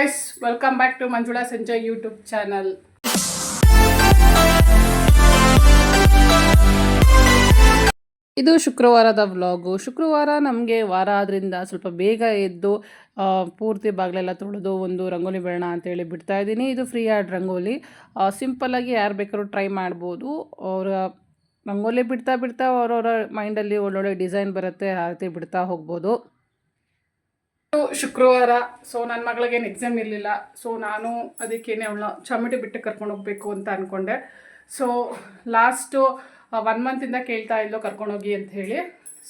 Guys welcome back to Manjula Sanjay YouTube channel ಇದು ಶುಕ್ರವಾರದ vlog ಶುಕ್ರವಾರ ನಮಗೆ ವಾರ ಆದ್ರಿಂದ ಸ್ವಲ್ಪ ಬೇಗ ಎದ್ದು ಪೂರ್ತಿ ಬಾಗಿಲೆಲ್ಲ ತೊಳೆದು ಒಂದು ರಂಗೋಲಿ ಬೇಡ ಅಂತೇಳಿ ಬಿಡ್ತಾ ಇದ್ದೀನಿ. ಇದು ಫ್ರೀ ಆ್ಯಡ್ ರಂಗೋಲಿ. ಸಿಂಪಲ್ಲಾಗಿ ಯಾರು ಬೇಕಾದ್ರೂ ಟ್ರೈ ಮಾಡ್ಬೋದು. ಅವರ ರಂಗೋಲಿ ಬಿಡ್ತಾ ಬಿಡ್ತಾ ಅವರವರ ಮೈಂಡಲ್ಲಿ ಒಳ್ಳೊಳ್ಳೆ ಡಿಸೈನ್ ಬರುತ್ತೆ ಆ ರೀತಿ ಬಿಡ್ತಾ ಹೋಗ್ಬೋದು. ಶುಕ್ರವಾರ ಸೊ ನನ್ನ ಮಗಳಿಗೇನು ಎಕ್ಸಾಮ್ ಇರಲಿಲ್ಲ ಸೊ ನಾನು ಅದಕ್ಕೇನೆ ಅವಳ ಚಾಮುಂಡಿ ಬಿಟ್ಟು ಕರ್ಕೊಂಡು ಹೋಗ್ಬೇಕು ಅಂತ ಅಂದ್ಕೊಂಡೆ ಸೊ ಲಾಸ್ಟು ಒನ್ ಮಂತಿಂದ ಕೇಳ್ತಾ ಇಲ್ಲೋ ಕರ್ಕೊಂಡೋಗಿ ಅಂತ ಹೇಳಿ.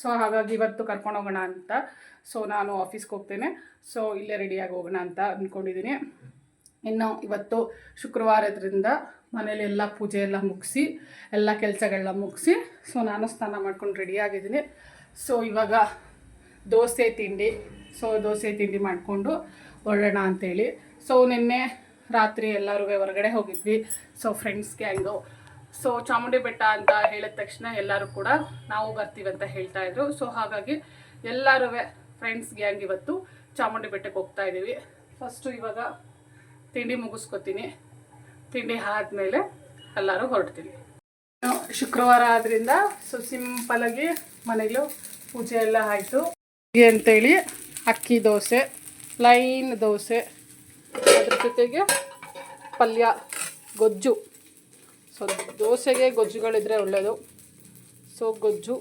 ಸೊ ಹಾಗಾಗಿ ಇವತ್ತು ಕರ್ಕೊಂಡು ಹೋಗೋಣ ಅಂತ. ಸೊ ನಾನು ಆಫೀಸ್ಗೆ ಹೋಗ್ತೇನೆ. ಸೊ ಇಲ್ಲೇ ರೆಡಿಯಾಗಿ ಹೋಗೋಣ ಅಂತ ಅಂದ್ಕೊಂಡಿದ್ದೀನಿ ಇನ್ನು ಇವತ್ತು ಶುಕ್ರವಾರದ್ರಿಂದ ಮನೇಲಿ ಎಲ್ಲ ಪೂಜೆ ಎಲ್ಲ ಮುಗಿಸಿ, ಎಲ್ಲ ಕೆಲಸಗಳನ್ನ ಮುಗಿಸಿ ಸೊ ನಾನು ಸ್ನಾನ ಮಾಡ್ಕೊಂಡು ರೆಡಿಯಾಗಿದ್ದೀನಿ ಸೊ ಇವಾಗ ದೋಸೆ, ತಿಂಡಿ ಸೊ ದೋಸೆ ತಿಂಡಿ ಮಾಡಿಕೊಂಡು ಹೊರಡೋಣ ಅಂತೇಳಿ. ಸೊ ನಿನ್ನೆ ರಾತ್ರಿ ಎಲ್ಲರೂ ಹೊರಗಡೆ ಹೋಗಿದ್ವಿ. So friends gang so Chamundi ಬೆಟ್ಟ ಅಂತ ಹೇಳಿದ ತಕ್ಷಣ ಎಲ್ಲರೂ ಕೂಡ ನಾವು ಬರ್ತೀವಿ ಅಂತ ಹೇಳ್ತಾ ಇದ್ರು. ಸೊ ಹಾಗಾಗಿ ಎಲ್ಲರೂ ಫ್ರೆಂಡ್ಸ್ ಗ್ಯಾಂಗ್ ಇವತ್ತು ಚಾಮುಂಡಿ ಬೆಟ್ಟಕ್ಕೆ ಹೋಗ್ತಾ ಇದ್ದೀವಿ ಫಸ್ಟು ಇವಾಗ ತಿಂಡಿ ಮುಗಿಸ್ಕೊತೀನಿ. ತಿಂಡಿ ಆದ್ಮೇಲೆ ಎಲ್ಲರೂ ಹೊರಡ್ತೀನಿ ಶುಕ್ರವಾರ ಆದ್ರಿಂದ ಸೊ ಸಿಂಪಲಾಗಿ ಮನೇಲೂ ಪೂಜೆ ಎಲ್ಲ ಆಯಿತು. ಅಂತೇಳಿ ಅಕ್ಕಿ ದೋಸೆ ಲೈನ್ ದೋಸೆ. ಅದ್ರ ಜೊತೆಗೆ ಪಲ್ಯ, ಗೊಜ್ಜು. ಸೊ ದೋಸೆಗೆ ಗೊಜ್ಜುಗಳಿದ್ರೆ ಒಳ್ಳೆಯದು ಸೊ ಗೊಜ್ಜು,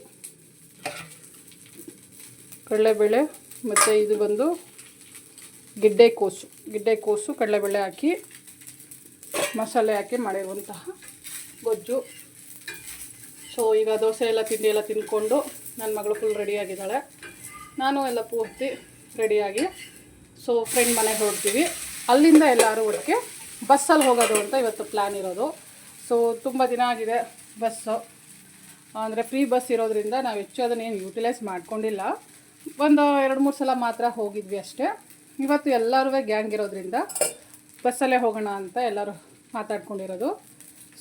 ಕಡಲೆಬೇಳೆ, ಮತ್ತು ಇದು ಬಂದು ಗಿಡ್ಡೆ ಕೋಸು ಗಿಡ್ಡೆ ಕೋಸು ಕಡಲೆಬೇಳೆ ಹಾಕಿ, ಮಸಾಲೆ ಹಾಕಿ ಮಾಡಿರುವಂತಹ ಗೊಜ್ಜು. ಸೊ ಈಗ ದೋಸೆ ಎಲ್ಲ ತಿಂಡಿ ಎಲ್ಲ ತಿಂದ್ಕೊಂಡು ನನ್ನ ಮಗಳು ಫುಲ್ ರೆಡಿಯಾಗಿದ್ದಾಳೆ ನಾನು ಎಲ್ಲ ಪೂರ್ತಿ ರೆಡಿಯಾಗಿ. ಸೊ ಫ್ರೆಂಡ್ ಮನೆಗೆ ಹೊರಡ್ತೀವಿ ಅಲ್ಲಿಂದ ಎಲ್ಲರೂ ಒಟ್ಟಿಗೆ ಬಸ್ಸಲ್ಲಿ ಹೋಗೋದು ಅಂತ ಇವತ್ತು ಪ್ಲ್ಯಾನ್ ಇರೋದು. ಸೊ ತುಂಬ ದಿನ ಆಗಿದೆ ಬಸ್ಸು. ಅಂದರೆ ಫ್ರೀ ಬಸ್ ಇರೋದ್ರಿಂದ ನಾವು ಹೆಚ್ಚು ಅದನ್ನೇನು ಯೂಟಿಲೈಸ್ ಮಾಡ್ಕೊಂಡಿಲ್ಲ. ಒಂದು ಎರಡು ಮೂರು ಸಲ ಮಾತ್ರ ಹೋಗಿದ್ವಿ ಅಷ್ಟೇ. ಇವತ್ತು ಎಲ್ಲರೂ ಗ್ಯಾಂಗ್ ಇರೋದ್ರಿಂದ ಬಸ್ಸಲ್ಲೇ ಹೋಗೋಣ ಅಂತ ಎಲ್ಲರೂ ಮಾತಾಡ್ಕೊಂಡಿರೋದು.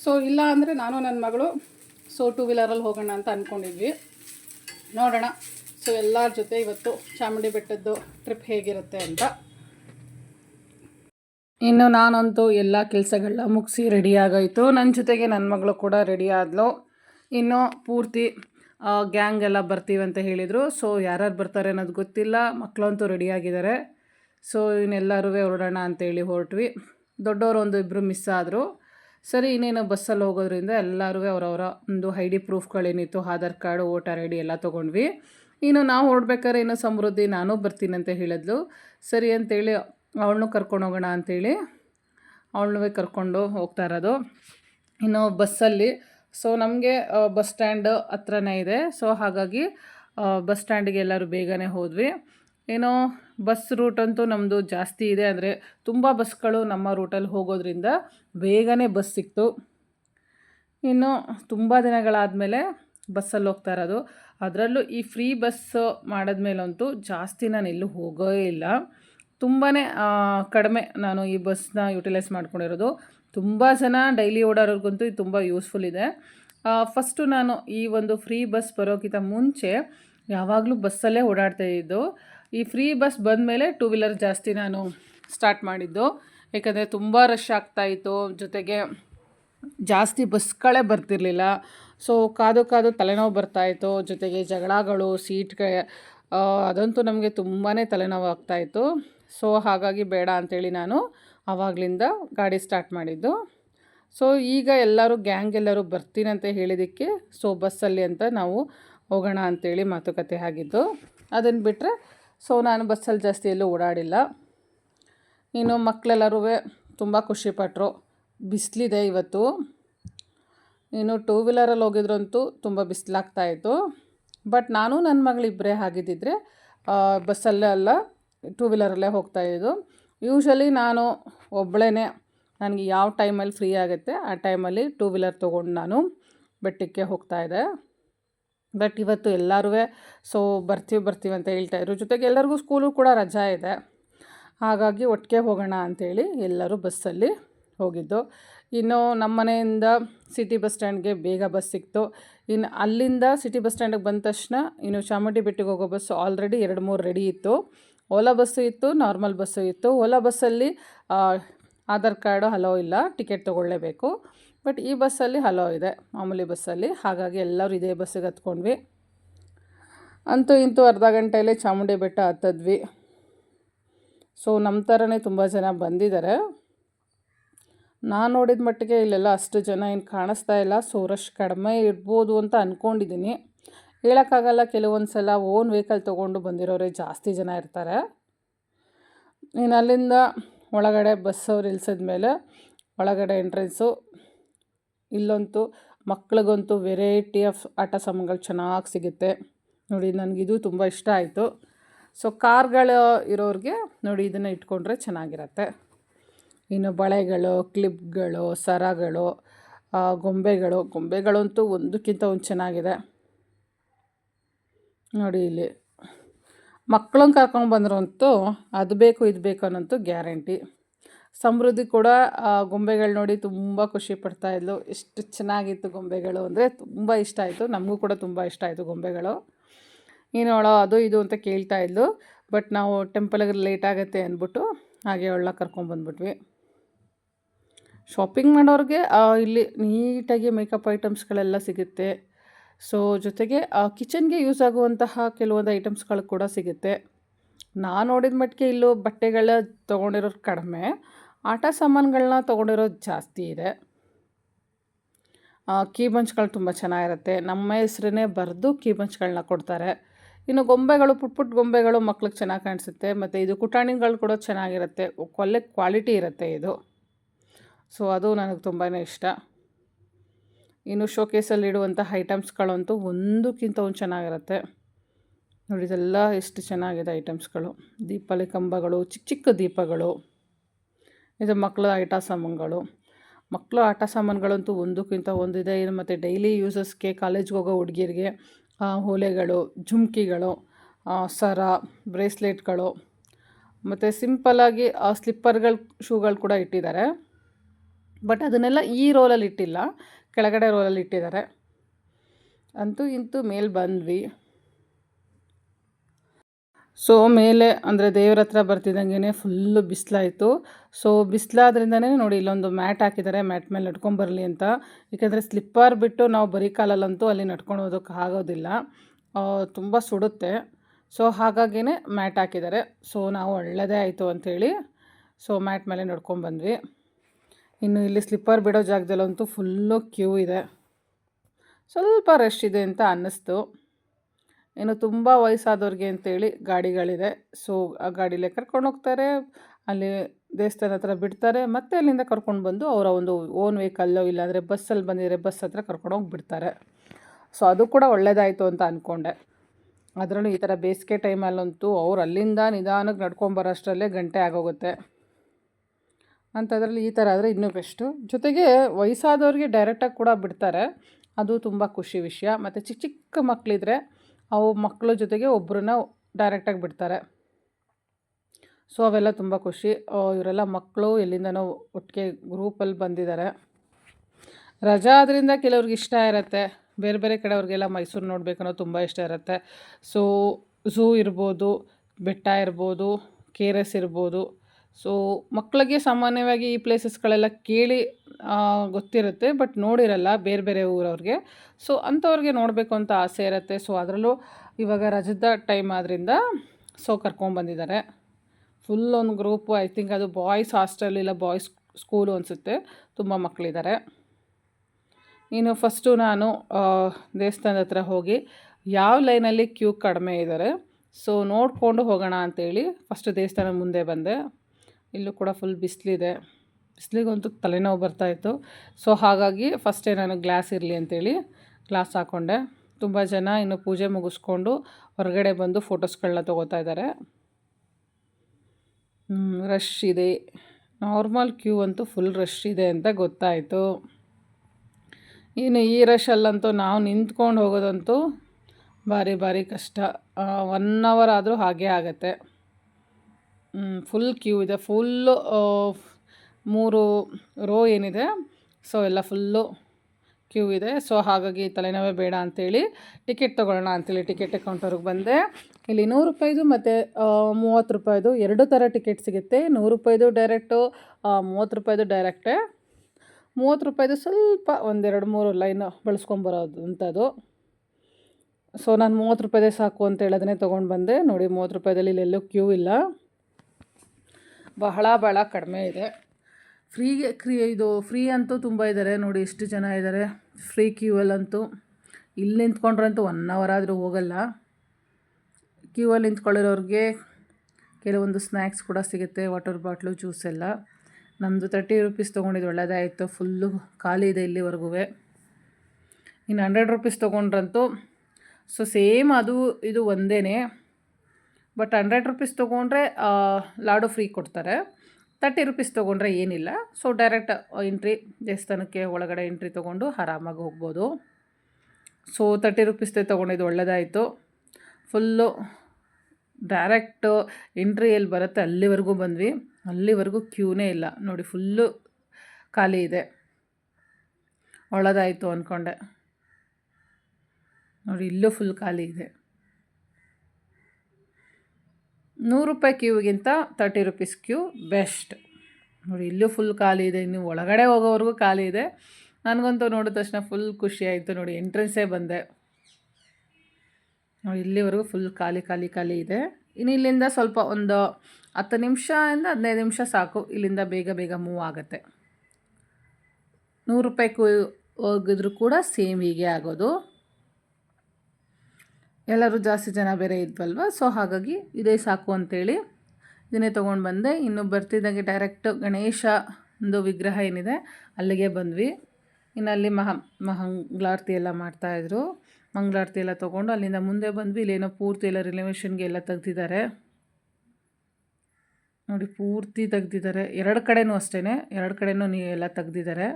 ಸೊ ಇಲ್ಲ ಅಂದರೆ ನಾನು ನನ್ನ ಮಗಳು ಸೊ ಟೂ ವೀಲರಲ್ಲಿ ಹೋಗೋಣ ಅಂತ ಅಂದ್ಕೊಂಡಿದ್ವಿ ನೋಡೋಣ. ಸೊ ಎಲ್ಲರ ಜೊತೆ ಇವತ್ತು ಚಾಮುಂಡಿ ಬೆಟ್ಟದ್ದು ಟ್ರಿಪ್ ಹೇಗಿರುತ್ತೆ ಅಂತ. ಇನ್ನು ನಾನಂತೂ ಎಲ್ಲ ಕೆಲಸಗಳನ್ನ ಮುಗಿಸಿ ರೆಡಿ ಆಗೋಯ್ತು. ನನ್ನ ಜೊತೆಗೆ ನನ್ನ ಮಗಳು ಕೂಡ ರೆಡಿ ಆದಳು ಇನ್ನು ಪೂರ್ತಿ ಗ್ಯಾಂಗ್ ಎಲ್ಲ ಬರ್ತೀವಿ ಅಂತ ಹೇಳಿದರು. ಸೊ ಯಾರ್ಯಾರು ಬರ್ತಾರೆ ಅನ್ನೋದು ಗೊತ್ತಿಲ್ಲ. ಮಕ್ಕಳಂತೂ ರೆಡಿಯಾಗಿದ್ದಾರೆ ಸೊ ಇನ್ನೆಲ್ಲರೂ ಹೊರಡೋಣ ಅಂತೇಳಿ ಹೊರಟ್ವಿ. ದೊಡ್ಡವರು ಒಂದು ಇಬ್ಬರು ಮಿಸ್ ಆದರು. ಸರಿ, ಇನ್ನೇನು ಬಸ್ಸಲ್ಲಿ ಹೋಗೋದ್ರಿಂದ ಎಲ್ಲರೂ ಅವರವರ ಒಂದು I D ಪ್ರೂಫ್ಗಳೇನಿತ್ತು Aadhaar card voter I D ಎಲ್ಲ ತೊಗೊಂಡ್ವಿ. ಇನ್ನು ನಾವು ಹೊರಡ್ಬೇಕಾದ್ರೆ ಏನೋ ಸಮೃದ್ಧಿ ನಾನು ಬರ್ತೀನಿ ಅಂತ ಹೇಳಿದ್ಲು. ಸರಿ ಅಂತೇಳಿ ಅವಳನ್ನೂ ಕರ್ಕೊಂಡು ಹೋಗೋಣ ಅಂತೇಳಿ ಅವಳನ್ನೂ ಕರ್ಕೊಂಡು ಹೋಗ್ತಾ ಇರೋದು. ಇನ್ನು ಬಸ್ಸಲ್ಲಿ ಸೊ ನಮಗೆ ಬಸ್ ಸ್ಟ್ಯಾಂಡ್ ಹತ್ರನೇ ಇದೆ. ಸೊ ಹಾಗಾಗಿ ಬಸ್ ಸ್ಟ್ಯಾಂಡಿಗೆ ಎಲ್ಲರೂ ಬೇಗನೆ ಹೋದ್ವಿ. ಏನೋ ಬಸ್ ರೂಟ್ ಅಂತೂ ನಮ್ಮದು ಜಾಸ್ತಿ ಇದೆ. ಅಂದರೆ ತುಂಬ ಬಸ್ಗಳು ನಮ್ಮ ರೂಟಲ್ಲಿ ಹೋಗೋದ್ರಿಂದ ಬೇಗನೆ ಬಸ್ ಸಿಕ್ತು. ಇನ್ನು ತುಂಬ ದಿನಗಳಾದಮೇಲೆ ಬಸ್ಸಲ್ಲಿ ಹೋಗ್ತಾ ಇರೋದು. ಅದರಲ್ಲೂ ಈ ಫ್ರೀ ಬಸ್ ಮಾಡಿದ್ಮೇಲಂತೂ ಜಾಸ್ತಿ ನಾನು ಎಲ್ಲೂ ಹೋಗೋ ಇಲ್ಲ. ತುಂಬಾ ಕಡಿಮೆ ನಾನು ಈ ಬಸ್ನ ಯುಟಿಲೈಸ್ ಮಾಡ್ಕೊಂಡಿರೋದು. ತುಂಬ ಜನ ಡೈಲಿ ಓಡಾಡೋರ್ಗಂತೂ ಇದು ತುಂಬ ಯೂಸ್ಫುಲ್ ಇದೆ. ಫಸ್ಟು ನಾನು ಈ ಒಂದು ಫ್ರೀ ಬಸ್ ಬರೋಕ್ಕಿಂತ ಮುಂಚೆ ಯಾವಾಗಲೂ ಬಸ್ಸಲ್ಲೇ ಓಡಾಡ್ತಾ ಇದ್ದು, ಈ ಫ್ರೀ ಬಸ್ ಬಂದ ಮೇಲೆ ಟೂ ವೀಲರ್ ಜಾಸ್ತಿ ನಾನು ಸ್ಟಾರ್ಟ್ ಮಾಡಿದ್ದು. ಯಾಕಂದರೆ ತುಂಬ ರಶ್ ಆಗ್ತಾಯಿತ್ತು ಜೊತೆಗೆ ಜಾಸ್ತಿ ಬಸ್ಗಳೇ ಬರ್ತಿರ್ಲಿಲ್ಲ. ಸೊ ಕಾದು ಕಾದು ತಲೆನೋವು ಬರ್ತಾಯಿತ್ತು ಜೊತೆಗೆ ಜಗಳಗಳು ಸೀಟ್ಗೆ ಅದಂತೂ ನಮಗೆ ತುಂಬಾ ತಲೆನೋವು ಆಗ್ತಾಯಿತ್ತು ಸೊ ಹಾಗಾಗಿ ಬೇಡ ಅಂಥೇಳಿ ನಾನು ಆವಾಗಲಿಂದ ಗಾಡಿ ಸ್ಟಾರ್ಟ್ ಮಾಡಿದ್ದು. ಸೊ ಈಗ ಎಲ್ಲರೂ, ಗ್ಯಾಂಗ್ ಎಲ್ಲರೂ ಬರ್ತೀನಿ ಅಂತ ಹೇಳಿದ್ದಕ್ಕೆ ಸೊ ಬಸ್ಸಲ್ಲಿ ಅಂತ ನಾವು ಹೋಗೋಣ ಅಂಥೇಳಿ ಮಾತುಕತೆ ಆಗಿದ್ದು. ಅದನ್ನು ಬಿಟ್ಟರೆ ಸೊ ನಾನು ಬಸ್ಸಲ್ಲಿ ಜಾಸ್ತಿ ಎಲ್ಲೂ ಓಡಾಡಿಲ್ಲ. ಇನ್ನು ಮಕ್ಕಳೆಲ್ಲರೂ ತುಂಬ ಖುಷಿಪಟ್ಟರು ಬಿಸಿಲಿದೆ ಇವತ್ತು. ಇನ್ನು ಟೂ ವೀಲರಲ್ಲಿ ಹೋಗಿದ್ರಂತೂ ತುಂಬ ಬಿಸಿಲಾಗ್ತಾಯಿತ್ತು ಬಟ್ ನಾನು ನನ್ನ ಮಗಳಿಬ್ಬರೇ ಆಗಿದ್ದಿದ್ರೆ ಬಸ್ಸಲ್ಲೇ ಅಲ್ಲ ಟೂ ವೀಲರಲ್ಲೇ ಹೋಗ್ತಾಯಿದ್ದು ಯೂಶ್ವಲಿ ನಾನು ಒಬ್ಬಳೇ ನನಗೆ ಯಾವ ಟೈಮಲ್ಲಿ ಫ್ರೀ ಆಗುತ್ತೆ, ಆ ಟೈಮಲ್ಲಿ ಟೂ ವೀಲರ್ ತೊಗೊಂಡು ನಾನು ಬೆಟ್ಟಕ್ಕೆ ಹೋಗ್ತಾಯಿದ್ದೆ ಬಟ್ ಇವತ್ತು ಎಲ್ಲರೂ ಸೊ ಬರ್ತೀವಿ ಬರ್ತೀವಿ ಅಂತ ಹೇಳ್ತಾಯಿದ್ರು ಜೊತೆಗೆ ಎಲ್ಲರಿಗೂ ಸ್ಕೂಲು ಕೂಡ ರಜಾ ಇದೆ. ಹಾಗಾಗಿ ಒಟ್ಟಿಗೆ ಹೋಗೋಣ ಅಂಥೇಳಿ ಎಲ್ಲರೂ ಬಸ್ಸಲ್ಲಿ ಹೋಗಿದ್ದು. ಇನ್ನು ನಮ್ಮ ಮನೆಯಿಂದ ಸಿಟಿ ಬಸ್ ಸ್ಟ್ಯಾಂಡ್ಗೆ ಬೇಗ ಬಸ್ ಸಿಕ್ತು. ಇನ್ನು ಅಲ್ಲಿಂದ ಸಿಟಿ ಬಸ್ ಸ್ಟ್ಯಾಂಡಿಗೆ ಬಂದ ತಕ್ಷಣ ಇನ್ನು ಚಾಮುಂಡಿ ಬೆಟ್ಟಿಗೆ ಹೋಗೋ ಬಸ್ ಆಲ್ರೆಡಿ ಎರಡು ಮೂರು ರೆಡಿ ಇತ್ತು. ಓಲಾ ಬಸ್ಸು ಇತ್ತು ನಾರ್ಮಲ್ ಬಸ್ಸು ಇತ್ತು. ಓಲಾ ಬಸ್ಸಲ್ಲಿ ಆಧಾರ್ ಕಾರ್ಡು ಹಲೋ ಇಲ್ಲ ಟಿಕೆಟ್ ತೊಗೊಳ್ಳೇಬೇಕು. ಬಟ್ ಈ ಬಸ್ಸಲ್ಲಿ ಹಲೋ ಇದೆ, ಮಾಮೂಲಿ ಬಸ್ಸಲ್ಲಿ. ಹಾಗಾಗಿ ಎಲ್ಲರೂ ಇದೇ ಬಸ್ಸಿಗೆ ಹತ್ಕೊಂಡ್ವಿ. ಅಂತೂ ಇಂತೂ ಅರ್ಧ ಗಂಟೆಯಲ್ಲಿ ಚಾಮುಂಡಿ ಬೆಟ್ಟ ಹತ್ತದ್ವಿ. ಸೊ ನಮ್ಮ ಥರನೇ ತುಂಬ ಜನ ಬಂದಿದ್ದಾರೆ. ನಾನು ನೋಡಿದ ಮಟ್ಟಿಗೆ ಇಲ್ಲೆಲ್ಲ ಅಷ್ಟು ಜನ ಏನು ಕಾಣಿಸ್ತಾ ಇಲ್ಲ. ಸೊ ರಶ್ ಕಡಿಮೆ ಇರ್ಬೋದು ಅಂತ ಅಂದ್ಕೊಂಡಿದ್ದೀನಿ ಹೇಳೋಕ್ಕಾಗಲ್ಲ ಕೆಲವೊಂದು ಸಲ ಓನ್ ವೆಹಿಕಲ್ ತೊಗೊಂಡು ಬಂದಿರೋರೇ ಜಾಸ್ತಿ ಜನ ಇರ್ತಾರೆ. ಇನ್ನು ಅಲ್ಲಿಂದ ಒಳಗಡೆ ಬಸ್ಸವ್ರು ನಿಲ್ಸಿದ ಇಳಿಸಿದ್ಮೇಲೆ ಒಳಗಡೆ ಎಂಟ್ರೆನ್ಸು. ಇಲ್ಲಂತೂ ಮಕ್ಳಿಗಂತೂ ವೆರೈಟಿ ಆಫ್ ಆಟ ಸಾಮಾನುಗಳು ಚೆನ್ನಾಗಿ ಸಿಗುತ್ತೆ. ನೋಡಿ ನನಗಿದು ತುಂಬ ಇಷ್ಟ ಆಯಿತು. ಸೊ, ಕಾರ್ಗಳು ಇರೋರಿಗೆ ನೋಡಿ, ಇದನ್ನು ಇಟ್ಕೊಂಡ್ರೆ ಚೆನ್ನಾಗಿರತ್ತೆ. ಇನ್ನು ಬಳೆಗಳು, ಕ್ಲಿಪ್ಗಳು, ಸರಗಳು ಗೊಂಬೆಗಳು. ಗೊಂಬೆಗಳಂತೂ ಒಂದಕ್ಕಿಂತ ಒಂದು ಚೆನ್ನಾಗಿದೆ. ನೋಡಿ ಇಲ್ಲಿ. ಮಕ್ಕಳನ್ನು ಕರ್ಕೊಂಡು ಬಂದ್ರಂತೂ ಅದು ಬೇಕು, ಇದು ಬೇಕು ಅನ್ನೋಂತೂ ಗ್ಯಾರಂಟಿ. ಸಮೃದ್ಧಿ ಕೂಡ ಗೊಂಬೆಗಳು ನೋಡಿ ತುಂಬ ಖುಷಿ ಪಡ್ತಾಯಿದ್ಲು ಎಷ್ಟು ಚೆನ್ನಾಗಿತ್ತು ಗೊಂಬೆಗಳು ಅಂದರೆ ತುಂಬ ಇಷ್ಟ ಆಯಿತು. ನಮಗೂ ಕೂಡ ತುಂಬ ಇಷ್ಟ ಆಯಿತು ಗೊಂಬೆಗಳು. ಏನು ಅವಳು ಅದು, ಇದು ಅಂತ ಕೇಳ್ತಾ ಇದ್ಲು. ಬಟ್ ನಾವು ಟೆಂಪಲ್ಗೆ ಲೇಟ್ ಆಗುತ್ತೆ ಅಂದ್ಬಿಟ್ಟು ಹಾಗೆ ಅವಳನ್ನ ಕರ್ಕೊಂಬಂದ್ಬಿಟ್ವಿ ಶಾಪಿಂಗ್ ಮಾಡೋರಿಗೆ ಇಲ್ಲಿ ನೀಟಾಗಿ ಮೇಕಪ್ ಐಟಮ್ಸ್ಗಳೆಲ್ಲ ಸಿಗುತ್ತೆ. ಸೊ ಜೊತೆಗೆ ಕಿಚನ್ಗೆ ಯೂಸ್ ಆಗುವಂತಹ ಕೆಲವೊಂದು ಐಟಮ್ಸ್ಗಳು ಕೂಡ ಸಿಗುತ್ತೆ. ನಾನು ನೋಡಿದ ಮಟ್ಟಿಗೆ ಇಲ್ಲೂ ಬಟ್ಟೆಗಳ ತೊಗೊಂಡಿರೋರು ಕಡಿಮೆ. ಆಟ ಸಾಮಾನುಗಳನ್ನ ತೊಗೊಂಡಿರೋದು ಜಾಸ್ತಿ ಇದೆ. ಕೀ ಬಂಚ್ಗಳು ತುಂಬ ಚೆನ್ನಾಗಿರುತ್ತೆ. ನಮ್ಮ ಹೆಸ್ರನ್ನೇ ಬರೆದು ಕೀ ಬಂಚ್ಗಳನ್ನ ಕೊಡ್ತಾರೆ. ಇನ್ನು ಗೊಂಬೆಗಳು, ಪುಟ್ ಪುಟ್ ಗೊಂಬೆಗಳು ಮಕ್ಳಿಗೆ ಚೆನ್ನಾಗಿ ಕಾಣಿಸುತ್ತೆ. ಮತ್ತು ಇದು ಕುಟಾಣಿಗಳು ಕೂಡ ಚೆನ್ನಾಗಿರುತ್ತೆ. ಒಳ್ಳೆ ಕ್ವಾಲಿಟಿ ಇರುತ್ತೆ ಇದು. ಸೊ ಅದು ನನಗೆ ತುಂಬಾ ಇಷ್ಟ. ಇನ್ನು ಶೋಕೇಸಲ್ಲಿ ಇಡುವಂಥ ಐಟಮ್ಸ್ಗಳಂತೂ ಒಂದಕ್ಕಿಂತ ಒಂದು ಚೆನ್ನಾಗಿರುತ್ತೆ. ನೋಡಿ, ಇದೆಲ್ಲ ಎಷ್ಟು ಚೆನ್ನಾಗಿದೆ ಐಟಮ್ಸ್ಗಳು. ದೀಪಾವಳಿ ಕಂಬಗಳು, ಚಿಕ್ಕ ಚಿಕ್ಕ ದೀಪಗಳು, ಇದು ಮಕ್ಕಳ ಆಟ ಸಾಮಾನುಗಳು. ಮಕ್ಕಳು ಆಟ ಸಾಮಾನುಗಳಂತೂ ಒಂದಕ್ಕಿಂತ ಒಂದಿದೆ ಇದು. ಮತ್ತು ಡೈಲಿ ಯೂಸಸ್ಗೆ ಕಾಲೇಜ್ಗೆ ಹೋಗೋ ಹುಡುಗಿಯರಿಗೆ ಓಲೆಗಳು ಜುಮ್ಕಿಗಳು ಸರ, ಬ್ರೇಸ್ಲೆಟ್ಗಳು, ಮತ್ತು ಸಿಂಪಲ್ಲಾಗಿ ಸ್ಲಿಪ್ಪರ್ಗಳು ಶೂಗಳು ಕೂಡ ಇಟ್ಟಿದ್ದಾರೆ. ಬಟ್ ಅದನ್ನೆಲ್ಲ ಈ ರೋಲಲ್ಲಿ ಇಟ್ಟಿಲ್ಲ, ಕೆಳಗಡೆ ರೋಲಲ್ಲಿ ಇಟ್ಟಿದ್ದಾರೆ. ಅಂತೂ ಇಂತೂ ಮೇಲೆ ಬಂದ್ವಿ. ಸೊ ಮೇಲೆ ಅಂದರೆ ದೇವ್ರ ಹತ್ರ ಬರ್ತಿದ್ದಂಗೆ ಫುಲ್ಲು ಬಿಸಿಲಾಯಿತು. ಸೊ ಬಿಸಿಲಾದ್ರಿಂದನೇ ನೋಡಿ ಇಲ್ಲೊಂದು ಮ್ಯಾಟ್ ಹಾಕಿದ್ದಾರೆ, ಮ್ಯಾಟ್ ಮೇಲೆ ನಡ್ಕೊಂಬರಲಿ ಅಂತ. ಏಕೆಂದರೆ ಸ್ಲಿಪ್ಪರ್ ಬಿಟ್ಟು ನಾವು ಬರೀ ಕಾಲಲ್ಲಂತೂ ಅಲ್ಲಿ ನಡ್ಕೊಂಡು ಹೋಗೋಕ್ಕೆ ಆಗೋದಿಲ್ಲ. ತುಂಬ ಸುಡುತ್ತೆ. ಸೊ ಹಾಗಾಗಿನೇ ಮ್ಯಾಟ್ ಹಾಕಿದ್ದಾರೆ. ಸೊ ನಾವು ಒಳ್ಳೆಯದೇ ಆಯಿತು ಅಂಥೇಳಿ ಸೊ ಮ್ಯಾಟ್ ಮೇಲೆ ನಡ್ಕೊಂಬಂದ್ವಿ ಇನ್ನು ಇಲ್ಲಿ ಸ್ಲಿಪ್ಪರ್ ಬಿಡೋ ಜಾಗದಲ್ಲಂತೂ ಫುಲ್ಲು ಕ್ಯೂ ಇದೆ. ಸ್ವಲ್ಪ ರಶ್ ಇದೆ ಅಂತ ಅನ್ನಿಸ್ತು. ಇನ್ನು ತುಂಬ ವಯಸ್ಸಾದವ್ರಿಗೆ ಅಂತೇಳಿ ಗಾಡಿಗಳಿದೆ. ಸೊ ಆ ಗಾಡಿಲೇ ಕರ್ಕೊಂಡು ಹೋಗ್ತಾರೆ. ಅಲ್ಲಿ ದೇವಸ್ಥಾನ ಹತ್ರ ಬಿಡ್ತಾರೆ. ಮತ್ತೆ ಅಲ್ಲಿಂದ ಕರ್ಕೊಂಡು ಬಂದು ಅವರ ಒಂದು ಓನ್ ವೆಹಿಕಲ್ಲೋ ಇಲ್ಲಾಂದರೆ ಬಸ್ಸಲ್ಲಿ ಬಂದಿದ್ದರೆ ಬಸ್ ಹತ್ರ ಕರ್ಕೊಂಡು ಬಿಡ್ತಾರೆ. ಸೊ ಅದು ಕೂಡ ಒಳ್ಳೆಯದಾಯಿತು ಅಂತ ಅಂದ್ಕೊಂಡೆ ಅದರಲ್ಲೂ ಈ ಥರ ಬೇಸಿಗೆ ಟೈಮಲ್ಲಂತೂ ಅವ್ರು ಅಲ್ಲಿಂದ ನಿಧಾನಕ್ಕೆ ನಡ್ಕೊಂಬರೋಷ್ಟರಲ್ಲೇ ಗಂಟೆ ಆಗೋಗುತ್ತೆ. ಅಂಥದ್ರಲ್ಲಿ ಈ ಥರ ಆದರೆ ಇನ್ನೂ ಬೆಸ್ಟು. ಜೊತೆಗೆ ವಯಸ್ಸಾದವ್ರಿಗೆ ಡೈರೆಕ್ಟಾಗಿ ಕೂಡ ಬಿಡ್ತಾರೆ. ಅದು ತುಂಬ ಖುಷಿ ವಿಷಯ. ಮತ್ತು ಚಿಕ್ಕ ಚಿಕ್ಕ ಮಕ್ಕಳಿದ್ರೆ ಅವು ಮಕ್ಕಳ ಜೊತೆಗೆ ಒಬ್ಬರನ್ನ ಡೈರೆಕ್ಟಾಗಿ ಬಿಡ್ತಾರೆ. ಸೊ ಅವೆಲ್ಲ ತುಂಬ ಖುಷಿ. ಇವರೆಲ್ಲ ಮಕ್ಕಳು ಎಲ್ಲಿಂದನೋ ಒಟ್ಟಿಗೆ ಗ್ರೂಪಲ್ಲಿ ಬಂದಿದ್ದಾರೆ ರಜಾ ಆದ್ದರಿಂದ ಕೆಲವ್ರಿಗೆ ಇಷ್ಟ ಇರುತ್ತೆ. ಬೇರೆ ಬೇರೆ ಕಡೆ ಕಡೆಯವ್ರಿಗೆಲ್ಲ ಮೈಸೂರು ನೋಡಬೇಕು ಅನ್ನೋದು ತುಂಬ ಇಷ್ಟ ಇರುತ್ತೆ. ಸೊ ಝೂ ಇರ್ಬೋದು, ಬೆಟ್ಟ ಇರ್ಬೋದು, ಕೆ ಆರ್ ಎಸ್ ಇರ್ಬೋದು ಸೊ ಮಕ್ಕಳಿಗೆ ಸಾಮಾನ್ಯವಾಗಿ ಈ ಪ್ಲೇಸಸ್ಗಳೆಲ್ಲ ಕೇಳಿ ಗೊತ್ತಿರುತ್ತೆ ಬಟ್ ನೋಡಿರಲ್ಲ ಬೇರೆ ಬೇರೆ ಊರವ್ರಿಗೆ. ಸೊ ಅಂಥವ್ರಿಗೆ ನೋಡಬೇಕು ಅಂತ ಆಸೆ ಇರುತ್ತೆ. ಸೊ ಅದರಲ್ಲೂ ಇವಾಗ ರಜದ ಟೈಮ್ ಆದ್ದರಿಂದ ಸೊ ಕರ್ಕೊಂಬಂದಿದ್ದಾರೆ ಫುಲ್ ಒಂದು ಗ್ರೂಪ್ ಐ ಥಿಂಕ್ ಅದು ಬಾಯ್ಸ್ ಹಾಸ್ಟೆಲ್ ಇಲ್ಲ ಬಾಯ್ಸ್ ಸ್ಕೂಲು ಅನಿಸುತ್ತೆ. ತುಂಬ ಮಕ್ಕಳಿದ್ದಾರೆ ಇನ್ನು ಫಸ್ಟು ನಾನು ದೇವಸ್ಥಾನದ ಹತ್ರ ಹೋಗಿ ಯಾವ ಲೈನಲ್ಲಿ ಕ್ಯೂ ಕಡಿಮೆ ಇದ್ದಾರೆ ಸೊ ನೋಡಿಕೊಂಡು ಹೋಗೋಣ ಅಂತೇಳಿ ಫಸ್ಟ್ ದೇವಸ್ಥಾನ ಮುಂದೆ ಬಂದೆ. ಇಲ್ಲೂ ಕೂಡ ಫುಲ್ ಬಿಸಿಲಿದೆ. ಬಿಸಿಲಿಗಂತೂ ತಲೆನೋವು ಬರ್ತಾಯಿತ್ತು ಸೊ ಹಾಗಾಗಿ ಫಸ್ಟೇ ನಾನು ಗ್ಲಾಸ್ ಇರಲಿ ಅಂತೇಳಿ ಗ್ಲಾಸ್ ಹಾಕ್ಕೊಂಡೆ ತುಂಬ ಜನ ಇನ್ನು ಪೂಜೆ ಮುಗಿಸ್ಕೊಂಡು ಹೊರಗಡೆ ಬಂದು ಫೋಟೋಸ್ಗಳನ್ನ ತೊಗೋತಾ ಇದ್ದಾರೆ. ರಶ್ ಇದೆ. ನಾರ್ಮಲ್ ಕ್ಯೂ ಅಂತೂ ಫುಲ್ ರಶ್ ಇದೆ ಅಂತ ಗೊತ್ತಾಯಿತು. ಇನ್ನು ಈ ರಶಲ್ಲಂತೂ ನಾವು ನಿಂತ್ಕೊಂಡು ಹೋಗೋದಂತೂ ಭಾರಿ ಭಾರಿ ಕಷ್ಟ. ಒನ್ ಅವರ್ ಆದರೂ ಹಾಗೇ ಆಗುತ್ತೆ. ಫುಲ್ ಕ್ಯೂ ಇದೆ. ಫುಲ್ಲು ಮೂರು ರೋ ಏನಿದೆ. ಸೊ ಎಲ್ಲ ಫುಲ್ಲು ಕ್ಯೂ ಇದೆ. ಸೊ ಹಾಗಾಗಿ ತಲೆನೋವೇ ಬೇಡ ಅಂಥೇಳಿ ಟಿಕೆಟ್ ತೊಗೊಳ್ಳೋಣ ಅಂಥೇಳಿ ಟಿಕೆಟ್ ಕೌಂಟರ್ಗೆ ಬಂದೆ. ಇಲ್ಲಿ ನೂರು ರೂಪಾಯಿದು ಮತ್ತು ಮೂವತ್ತು ರೂಪಾಯಿದು ಎರಡು ಥರ ಟಿಕೆಟ್ ಸಿಗುತ್ತೆ. ನೂರು ರೂಪಾಯಿದು ಡೈರೆಕ್ಟು ಮೂವತ್ತು ರೂಪಾಯಿದು ಡೈರೆಕ್ಟೇ ಮೂವತ್ತು ರೂಪಾಯಿದು ಸ್ವಲ್ಪ ಒಂದೆರಡು ಮೂರು ಲೈನ್ ಬಳಸ್ಕೊಂಬರೋದು ಅಂಥದ್ದು. ಸೊ ನಾನು ಮೂವತ್ತು ರೂಪಾಯಿದೇ ಸಾಕು ಅಂತ ಹೇಳೋದನ್ನೇ ತೊಗೊಂಡು ಬಂದೆ. ನೋಡಿ, ಮೂವತ್ತು ರೂಪಾಯಿದಲ್ಲಿ ಇಲ್ಲೆಲ್ಲೂ ಕ್ಯೂ ಇಲ್ಲ. ಬಹಳ ಬಹಳ ಕಡಿಮೆ ಇದೆ. ಫ್ರೀಗೆ ಕ್ರೀ ಇದು ಫ್ರೀ ಅಂತೂ ತುಂಬ ಇದ್ದಾರೆ ನೋಡಿ ಎಷ್ಟು ಜನ ಇದ್ದಾರೆ ಫ್ರೀ ಕ್ಯೂವಲ್ಲಂತೂ ಇಲ್ಲಿ ನಿಂತ್ಕೊಂಡ್ರಂತೂ ಒನ್ ಅವರ್ ಆದರೂ ಹೋಗಲ್ಲ. ಕ್ಯೂವಲ್ಲಿ ನಿಂತ್ಕೊಳ್ಳಿರೋರಿಗೆ ಕೆಲವೊಂದು ಸ್ನ್ಯಾಕ್ಸ್ ಕೂಡ ಸಿಗುತ್ತೆ. ವಾಟರ್ ಬಾಟ್ಲು ಜ್ಯೂಸ್ ಎಲ್ಲ. ನಮ್ಮದು ತರ್ಟಿ ರುಪೀಸ್ ತೊಗೊಂಡಿದ್ದು ಒಳ್ಳೆಯದಾಯಿತು ಫುಲ್ಲು ಖಾಲಿ ಇದೆ ಇಲ್ಲಿವರೆಗೂ. ಇನ್ನು ಹಂಡ್ರೆಡ್ ರುಪೀಸ್ ತೊಗೊಂಡ್ರಂತೂ ಸೊ ಸೇಮ್ ಅದು, ಇದು ಒಂದೇ ಬಟ್ ಹಂಡ್ರೆಡ್ ರುಪೀಸ್ ತೊಗೊಂಡ್ರೆ ಲಾಡು ಫ್ರೀ ಕೊಡ್ತಾರೆ. ತರ್ಟಿ ರುಪೀಸ್ ತೊಗೊಂಡ್ರೆ ಏನಿಲ್ಲ. ಸೊ, ಡೈರೆಕ್ಟ್ ಎಂಟ್ರಿ, ದೇವಸ್ಥಾನಕ್ಕೆ ಒಳಗಡೆ ಎಂಟ್ರಿ ತೊಗೊಂಡು ಆರಾಮಾಗಿ ಹೋಗ್ಬೋದು. ಸೊ, ತರ್ಟಿ ರುಪೀಸ್ದೇ ತೊಗೊಂಡಿದ್ದು ಒಳ್ಳೆಯದಾಯಿತು ಫುಲ್ಲು ಡೈರೆಕ್ಟ್ ಎಂಟ್ರಿ ಎಲ್ಲಿ ಬರುತ್ತೆ ಅಲ್ಲಿವರೆಗೂ ಬಂದ್ವಿ. ಅಲ್ಲಿವರೆಗೂ ಕ್ಯೂನೇ ಇಲ್ಲ. ನೋಡಿ, ಫುಲ್ಲು ಖಾಲಿ ಇದೆ. ಒಳ್ಳೆದಾಯಿತು ಅಂದ್ಕೊಂಡೆ ನೋಡಿ, ಇಲ್ಲೂ ಫುಲ್ ಖಾಲಿ ಇದೆ. ನೂರು ರೂಪಾಯಿ ಕ್ಯೂಗಿಂತ ತರ್ಟಿ ರುಪೀಸ್ ಕ್ಯೂ ಬೆಸ್ಟ್. ನೋಡಿ, ಇಲ್ಲೂ ಫುಲ್ ಖಾಲಿ ಇದೆ. ಇನ್ನು ಒಳಗಡೆ ಹೋಗೋವರೆಗೂ ಖಾಲಿ ಇದೆ. ನನಗಂತೂ ನೋಡಿದ ತಕ್ಷಣ ಫುಲ್ ಖುಷಿ ಆಯಿತು. ನೋಡಿ ಎಂಟ್ರೆನ್ಸೇ ಬಂದೆ. ನೋಡಿ, ಇಲ್ಲಿವರೆಗೂ ಫುಲ್ ಖಾಲಿ ಖಾಲಿ ಖಾಲಿ ಇದೆ. ಇನ್ನು ಇಲ್ಲಿಂದ ಸ್ವಲ್ಪ ಒಂದು ಹತ್ತು ನಿಮಿಷದಿಂದ ಹದಿನೈದು ನಿಮಿಷ ಸಾಕು. ಇಲ್ಲಿಂದ ಬೇಗ ಬೇಗ ಮೂವ್ ಆಗುತ್ತೆ. ನೂರು ರೂಪಾಯಿ ಹೋಗಿದ್ರು ಕೂಡ ಸೇಮ್ ಹೀಗೆ ಆಗೋದು. ಎಲ್ಲರೂ ಜಾಸ್ತಿ ಜನ ಬೇರೆ ಇದ್ವಲ್ವ? ಸೊ ಹಾಗಾಗಿ ಇದೇ ಸಾಕು ಅಂತೇಳಿ ಇದನ್ನೇ ತೊಗೊಂಡು ಬಂದೆ. ಇನ್ನು ಬರ್ತಿದ್ದಂಗೆ ಡೈರೆಕ್ಟ್ ಗಣೇಶ ಒಂದು ವಿಗ್ರಹ ಏನಿದೆ, ಅಲ್ಲಿಗೆ ಬಂದ್ವಿ. ಇನ್ನು ಅಲ್ಲಿ ಮಹ ಮಂಗಳಾರತಿ ಎಲ್ಲ ಮಾಡ್ತಾಯಿದ್ರು ಮಂಗಳಾರತಿ ಎಲ್ಲ ತೊಗೊಂಡು ಅಲ್ಲಿಂದ ಮುಂದೆ ಬಂದ್ವಿ. ಇಲ್ಲೇನೋ ಪೂರ್ತಿ ಎಲ್ಲ ರಿನೋವೇಷನ್ಗೆ ಎಲ್ಲ ತೆಗ್ದಿದ್ದಾರೆ. ನೋಡಿ, ಪೂರ್ತಿ ತೆಗ್ದಿದ್ದಾರೆ. ಎರಡು ಕಡೆನೂ ಅಷ್ಟೇ ಎರಡು ಕಡೆನೂ ನೀ ಎಲ್ಲ ತೆಗ್ದಿದ್ದಾರೆ.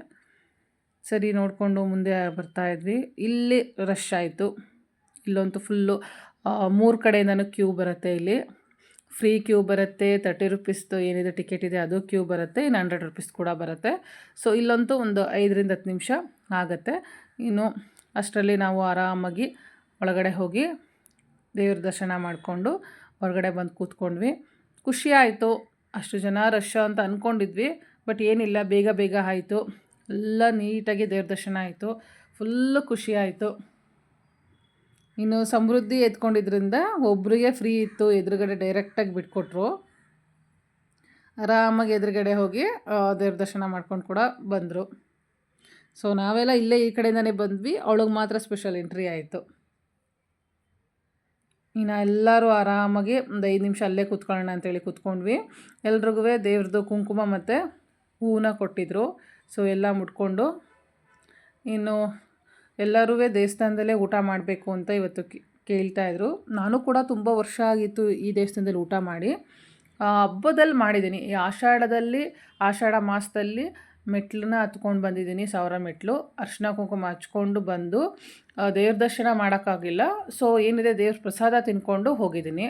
ಸರಿ ನೋಡಿಕೊಂಡು ಮುಂದೆ ಬರ್ತಾ ಇದ್ವಿ. ಇಲ್ಲಿ ರಶ್ ಆಯಿತು. ಇಲ್ಲಂತೂ ಫುಲ್ಲು ಮೂರು ಕಡೆಯಿಂದನೂ ಕ್ಯೂ ಬರುತ್ತೆ ಇಲ್ಲಿ. ಫ್ರೀ ಕ್ಯೂ ಬರುತ್ತೆ ತರ್ಟಿ ರುಪೀಸ್ದು ಏನಿದೆ ಟಿಕೆಟ್ ಇದೆ ಅದು ಕ್ಯೂ ಬರುತ್ತೆ, ಇನ್ನು ಹಂಡ್ರೆಡ್ ರುಪೀಸ್ ಕೂಡ ಬರುತ್ತೆ. ಸೊ ಇಲ್ಲಂತೂ ಒಂದು ಐದರಿಂದ ಹತ್ತು ನಿಮಿಷ ಆಗುತ್ತೆ. ಇನ್ನು ಅಷ್ಟರಲ್ಲಿ ನಾವು ಆರಾಮಾಗಿ ಒಳಗಡೆ ಹೋಗಿ ದೇವ್ರ ದರ್ಶನ ಮಾಡಿಕೊಂಡು ಹೊರಗಡೆ ಬಂದು ಕೂತ್ಕೊಂಡ್ವಿ. ಖುಷಿ ಆಯಿತು. ಅಷ್ಟು ಜನ ರಶ್ ಅಂತ ಅಂದ್ಕೊಂಡಿದ್ವಿ ಬಟ್ ಏನಿಲ್ಲ, ಬೇಗ ಬೇಗ ಆಯಿತು. ಎಲ್ಲ ನೀಟಾಗಿ ದೇವ್ರ ದರ್ಶನ ಆಯಿತು. ಫುಲ್ಲು ಖುಷಿ ಆಯಿತು. ಇನ್ನು ಸಮೃದ್ಧಿ ಎತ್ಕೊಂಡಿದ್ರಿಂದ ಒಬ್ಬರಿಗೆ ಫ್ರೀ ಇತ್ತು, ಎದುರುಗಡೆ ಡೈರೆಕ್ಟಾಗಿ ಬಿಟ್ಕೊಟ್ರು. ಆರಾಮಾಗಿ ಎದುರುಗಡೆ ಹೋಗಿ ದೇವ್ರ ದರ್ಶನ ಮಾಡ್ಕೊಂಡು ಕೂಡ ಬಂದರು. ಸೊ ನಾವೆಲ್ಲ ಇಲ್ಲೇ ಈ ಕಡೆಯಿಂದನೇ ಬಂದ್ವಿ, ಅವಳಿಗೆ ಮಾತ್ರ ಸ್ಪೆಷಲ್ ಎಂಟ್ರಿ ಆಯಿತು. ಇನ್ನು ಎಲ್ಲರೂ ಆರಾಮಾಗಿ ಒಂದು ಐದು ನಿಮಿಷ ಅಲ್ಲೇ ಕೂತ್ಕೊಳ್ಳೋಣ ಅಂತೇಳಿ ಕೂತ್ಕೊಂಡ್ವಿ. ಎಲ್ರಿಗೂ ದೇವ್ರದ್ದು ಕುಂಕುಮ ಮತ್ತು ಹೂವನ್ನ ಕೊಟ್ಟಿದ್ರು. ಸೊ ಎಲ್ಲ ಮುಟ್ಕೊಂಡು ಇನ್ನು ಎಲ್ಲರೂ ದೇವಸ್ಥಾನದಲ್ಲೇ ಊಟ ಮಾಡಬೇಕು ಅಂತ ಇವತ್ತು ಕೇಳ್ತಾಯಿದ್ರು ನಾನು ಕೂಡ ತುಂಬ ವರ್ಷ ಆಗಿತ್ತು ಈ ದೇವಸ್ಥಾನದಲ್ಲಿ ಊಟ ಮಾಡಿ. ಹಬ್ಬದಲ್ಲಿ ಮಾಡಿದ್ದೀನಿ. ಈ ಆಷಾಢದಲ್ಲಿ, ಆಷಾಢ ಮಾಸದಲ್ಲಿ ಮೆಟ್ಲನ್ನ ಹತ್ಕೊಂಡು ಬಂದಿದ್ದೀನಿ, ಸಾವಿರ ಮೆಟ್ಲು. ಅರ್ಶಿನ ಕುಂಕುಮ ಹಚ್ಕೊಂಡು ಬಂದು ದೇವ್ರ ದರ್ಶನ ಮಾಡೋಕ್ಕಾಗಿಲ್ಲ. ಸೊ ಏನಿದೆ ದೇವ್ರ ಪ್ರಸಾದ ತಿನ್ಕೊಂಡು ಹೋಗಿದ್ದೀನಿ.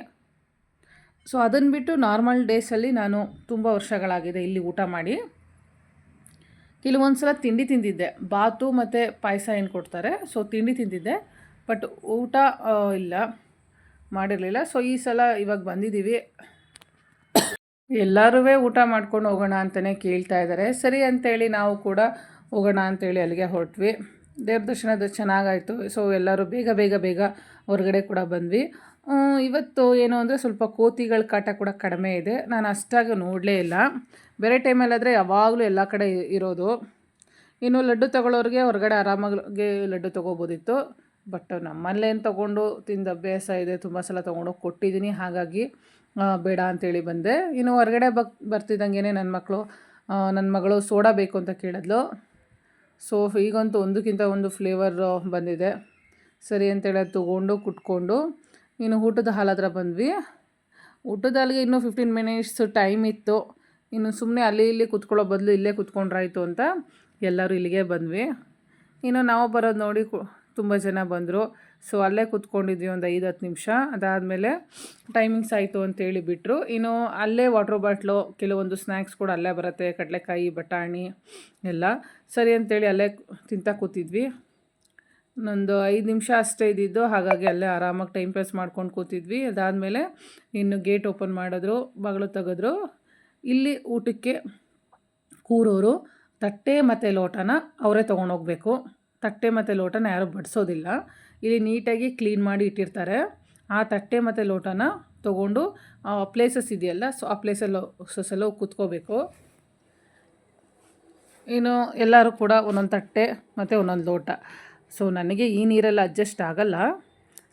ಸೊ ಅದನ್ನು ಬಿಟ್ಟು ನಾರ್ಮಲ್ ಡೇಸಲ್ಲಿ ನಾನು ತುಂಬ ವರ್ಷಗಳಾಗಿದೆ ಇಲ್ಲಿ ಊಟ ಮಾಡಿ. ಕೆಲವೊಂದು ಸಲ ತಿಂಡಿ ತಿಂದಿದ್ದೆ. ಬಾತು ಮತ್ತು ಪಾಯಸ ಏನು ಕೊಡ್ತಾರೆ ಸೊ ತಿಂಡಿ ತಿಂದಿದ್ದೆ. ಬಟ್ ಊಟ ಇಲ್ಲ. ಮಾಡಿರಲಿಲ್ಲ. ಸೊ ಈ ಸಲ ಇವಾಗ ಬಂದಿದ್ದೀವಿ. ಎಲ್ಲರೂ ಊಟ ಮಾಡ್ಕೊಂಡು ಹೋಗೋಣ ಅಂತಲೇ ಕೇಳ್ತಾ ಇದ್ದಾರೆ. ಸರಿ ಅಂತೇಳಿ ನಾವು ಕೂಡ ಹೋಗೋಣ ಅಂತೇಳಿ ಅಲ್ಲಿಗೆ ಹೊರಟ್ವಿ. ದೇವ್ರ ದರ್ಶನದ ಚೆನ್ನಾಗಾಯಿತು. ಸೊ ಎಲ್ಲರೂ ಬೇಗ ಬೇಗ ಬೇಗ ಹೊರಗಡೆ ಕೂಡ ಬಂದ್ವಿ. ಇವತ್ತು ಏನು ಅಂದರೆ ಸ್ವಲ್ಪ ಕೋತಿಗಳ ಕಾಟ ಕೂಡ ಕಡಿಮೆ ಇದೆ. ನಾನು ಅಷ್ಟಾಗಿ ನೋಡಲೇ ಇಲ್ಲ. ಬೇರೆ ಟೈಮಲ್ಲಾದರೆ ಯಾವಾಗಲೂ ಎಲ್ಲ ಕಡೆ ಇರೋದು. ಇನ್ನು ಲಡ್ಡು ತಗೊಳ್ಳೋರಿಗೆ ಹೊರಗಡೆ ಆರಾಮಾಗಿ ಲಡ್ಡು ತೊಗೋಬೋದಿತ್ತು. ಬಟ್ ನಮ್ಮಲ್ಲೇನು ತೊಗೊಂಡು ತಿಂದ ಅಭ್ಯಾಸ ಇದೆ, ತುಂಬ ಸಲ ತೊಗೊಂಡೋಗಿ ಕೊಟ್ಟಿದ್ದೀನಿ. ಹಾಗಾಗಿ ಬೇಡ ಅಂತೇಳಿ ಬಂದೆ. ಇನ್ನು ಹೊರಗಡೆ ಬಕ್ ಬರ್ತಿದ್ದಂಗೆ ನನ್ನ ಮಕ್ಕಳು ನನ್ನ ಮಗಳು ಸೋಡಾ ಬೇಕು ಅಂತ ಕೇಳಿದ್ಲು. ಸೊ ಈಗಂತೂ ಒಂದಕ್ಕಿಂತ ಒಂದು ಫ್ಲೇವರ್ ಬಂದಿದೆ. ಸರಿ ಅಂತೇಳಿ ಅದು ತೊಗೊಂಡು ಕುಟ್ಕೊಂಡು ಇನ್ನು ಊಟದ ಹಾಲ್ ಹತ್ರ ಬಂದ್ವಿ. ಊಟದ ಹಾಲ್ಗೆ ಇನ್ನೂ ಫಿಫ್ಟೀನ್ ಮಿನಿಟ್ಸ್ ಟೈಮ್ ಇತ್ತು. ಇನ್ನು ಸುಮ್ಮನೆ ಅಲ್ಲಿ ಇಲ್ಲಿ ಕುತ್ಕೊಳ್ಳೋ ಬದಲು ಇಲ್ಲೇ ಕುತ್ಕೊಂಡ್ರಾಯ್ತು ಅಂತ ಎಲ್ಲರೂ ಇಲ್ಲಿಗೆ ಬಂದ್ವಿ. ಇನ್ನು ನಾವು ಬರೋದು ನೋಡಿ ತುಂಬ ಜನ ಬಂದರು. ಸೊ ಅಲ್ಲೇ ಕೂತ್ಕೊಂಡಿದ್ವಿ ಒಂದು ಐದು ಹತ್ತು ನಿಮಿಷ. ಅದಾದಮೇಲೆ ಟೈಮಿಂಗ್ಸ್ ಆಯಿತು ಅಂತೇಳಿ ಬಿಟ್ಟರು ಇನ್ನು ಅಲ್ಲೇ ವಾಟ್ರ್ ಬಾಟ್ಲು ಕೆಲವೊಂದು ಸ್ನ್ಯಾಕ್ಸ್ ಕೂಡ ಅಲ್ಲೇ ಬರುತ್ತೆ. ಕಡಲೆಕಾಯಿ, ಬಟಾಣಿ ಎಲ್ಲ ಸರಿ ಅಂತೇಳಿ ಅಲ್ಲೇ ತಿಂತಾ ಕೂತಿದ್ವಿ. ಒಂದು ಐದು ನಿಮಿಷ ಅಷ್ಟೇ ಇದ್ದಿದ್ದು, ಹಾಗಾಗಿ ಅಲ್ಲೇ ಆರಾಮಾಗಿ ಟೈಮ್ ಪಾಸ್ ಮಾಡ್ಕೊಂಡು ಕೂತಿದ್ವಿ. ಅದಾದಮೇಲೆ ಇನ್ನು ಗೇಟ್ ಓಪನ್ ಮಾಡಿದ್ರು ಬಾಗಿಲು ತೆಗೆದ್ರು. ಇಲ್ಲಿ ಊಟಕ್ಕೆ ಕೂರೋರು ತಟ್ಟೆ ಮತ್ತು ಲೋಟನ ಅವರೇ ತೊಗೊಂಡೋಗ್ಬೇಕು. ತಟ್ಟೆ ಮತ್ತು ಲೋಟನ ಯಾರೂ ಬಡಿಸೋದಿಲ್ಲ. ಇಲ್ಲಿ ನೀಟಾಗಿ ಕ್ಲೀನ್ ಮಾಡಿ ಇಟ್ಟಿರ್ತಾರೆ. ಆ ತಟ್ಟೆ ಮತ್ತು ಲೋಟನ ತೊಗೊಂಡು ಪ್ಲೇಸಸ್ ಇದೆಯಲ್ಲ ಸೊ ಆ ಪ್ಲೇಸಲ್ಲಿ ಸಲ ಕೂತ್ಕೋಬೇಕು. ಇನ್ನು ಎಲ್ಲರೂ ಕೂಡ ಒಂದೊಂದು ತಟ್ಟೆ ಮತ್ತು ಒಂದೊಂದು ಲೋಟ. ಸೊ ನನಗೆ ಈ ನೀರೆಲ್ಲ ಅಡ್ಜಸ್ಟ್ ಆಗಲ್ಲ.